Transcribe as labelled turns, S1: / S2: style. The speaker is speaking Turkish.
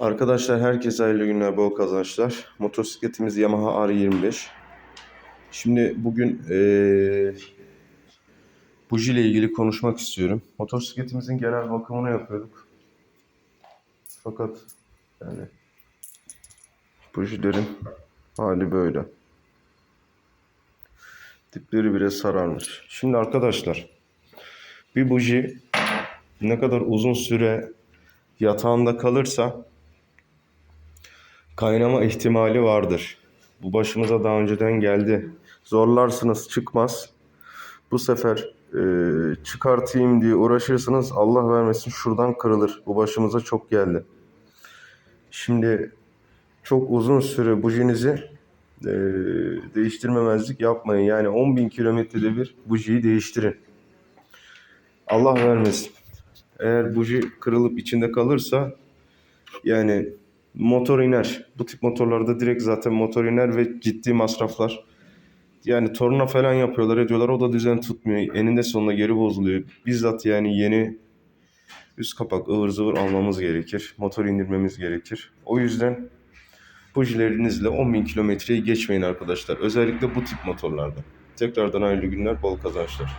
S1: Arkadaşlar herkese hayırlı günler, bol kazançlar. Motosikletimiz Yamaha R25. Şimdi bugün eee buji ile ilgili konuşmak istiyorum. Motosikletimizin genel bakımını yapıyorduk. Fakat yani bujilerin hali böyle. Dipleri bile sararmış. Şimdi arkadaşlar bir buji ne kadar uzun süre yatağında kalırsa kaynama ihtimali vardır. Bu başımıza daha önceden geldi. Zorlarsınız çıkmaz. Bu sefer e, çıkartayım diye uğraşırsınız. Allah vermesin şuradan kırılır. Bu başımıza çok geldi. Şimdi çok uzun süre bujinizi e, değiştirmemezlik yapmayın. Yani 10.000 kilometrede bir bujiyi değiştirin. Allah vermesin. Eğer buji kırılıp içinde kalırsa yani motor iner. Bu tip motorlarda direkt zaten motor iner ve ciddi masraflar. Yani torna falan yapıyorlar ediyorlar o da düzen tutmuyor. Eninde sonunda geri bozuluyor. Bizzat yani yeni üst kapak ıvır zıvır almamız gerekir. Motor indirmemiz gerekir. O yüzden bujilerinizle 10.000 kilometreyi geçmeyin arkadaşlar. Özellikle bu tip motorlarda. Tekrardan hayırlı günler, bol kazançlar.